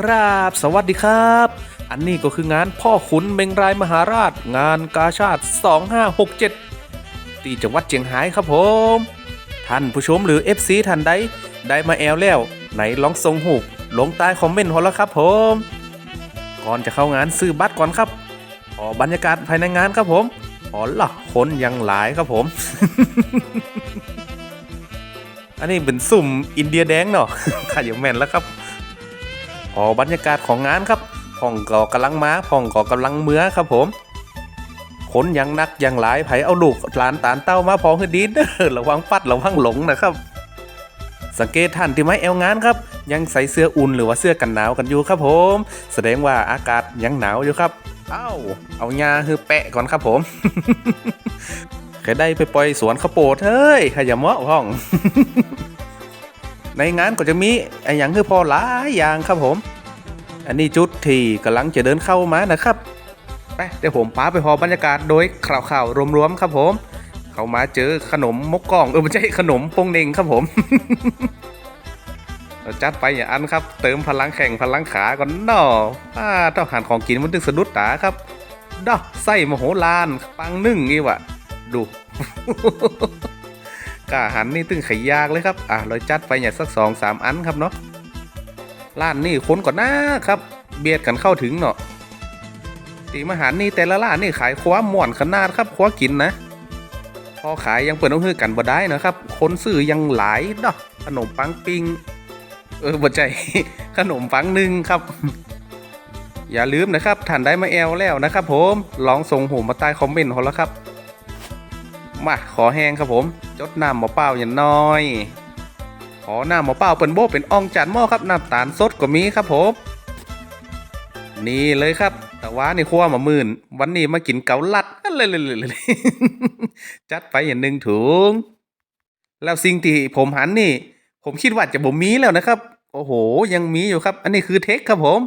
ครับ สวัสดีครับ อันนี้ก็คืองานพ่อขุนเมงรายมหาราช งานกาชาติ 2567 ที่จังหวัดเชียงรายครับผม ท่านผู้ชมหรือ FC ท่านใดได้มาแอลแล้ว ไหนลองส่งหูปลงใต้คอมเมนต์พอแล้วครับผม ก่อนจะเข้างานซื้อบัตรก่อนครับขอบรรยากาศภายในงานครับผมอ๋อล่ะคนยังหลายครับผม อันนี้เป็นสุ่มอินเดียแดงเนาะขาอย่าแม่นแล้วครับ พอบรรยากาศของงานครับพ่องก็กำลังมาพ่องก็กำลังเมือครับผมคนยังนักยังหลายไผเอาลูกหลานตานเต้ามาพอคือดีเด้อระวังปัดระวังหลงนะครับ สังเกตท่านที่ไม้แอลงานครับ ยังใส่เสื้ออุ่นหรือว่าเสื้อกันหนาวกันอยู่ครับผม แสดงว่าอากาศยังหนาวอยู่ครับ เอ้า เอายาคือแปะก่อนครับผมเคยได้ไปปล่อยสวนข้าวโพดเฮ้ยขยะเมาะพ่อง ในงานก็จะมีไอ้อย่างคือพอหลายอย่างครับผม อันนี้จุดที่กำลังจะเดินเข้ามานะครับไปเดี๋ยวผมพาไปพอบรรยากาศโดยข่าวๆรวมๆครับผม เขามาเจอขนมมกกล่องเออไม่ใช่ขนมปงเน่งครับผมจัดไปอย่าอันครับ เติมพลังแข่งพลังขาก่อนเนาะป้าเท่าหันของกินมันถึงสะดุดตาครับดอกไส้มโหฬารปังนึ่งนี่วะดู กาหันนี่ตึงไขยากเลยครับอะเราจัดไปอย่าสักสองสามอันครับเนาะร้านนี่คนก่อนหน้าครับ เบียดกันเข้าถึงเนาะตีมหารนี่แต่ละร้านนี่ขายคว้าหม่อนขนาดครับคว้ากินนะ พอขายยังเปิดต้องฮือกันบ่ได้นะครับ คนซื้อยังหลายเนาะขนมปังปิงเออบ่ใจขนมปังหนึ่งครับ อย่าลืมนะครับท่านได้มาแอลแล้วนะครับ ผมลองส่งหูมาใต้คอมเมนต์ของแล้วครับ มาขอแห้งครับผม จดน้ำหมอเปล่าอย่างน้อย ขอน้ำหมอเปล่าเป็นโบเป็นอ่องจานหม้อครับน้ำตาลสดก็มีครับผมนี่เลยครับ แต่ว่านี่ขั้วมามื่น วันนี้มากินเกาลัดเลยเลยเลยจัดไปอย่างหนึ่งถุง แล้วสิ่งที่ผมหันนี่ ผมคิดว่าจะบ่มีแล้วนะครับ โอ้โห ยังมีอยู่ครับ อันนี้คือเทคครับผม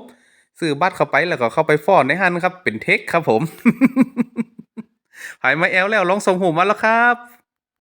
ซื้อบัตรเข้าไปแล้วก็เข้าไปฟอนในฮันครับ เป็นเทคครับผม หายมาแอลแล้วลองส่งหูมาแล้วครับ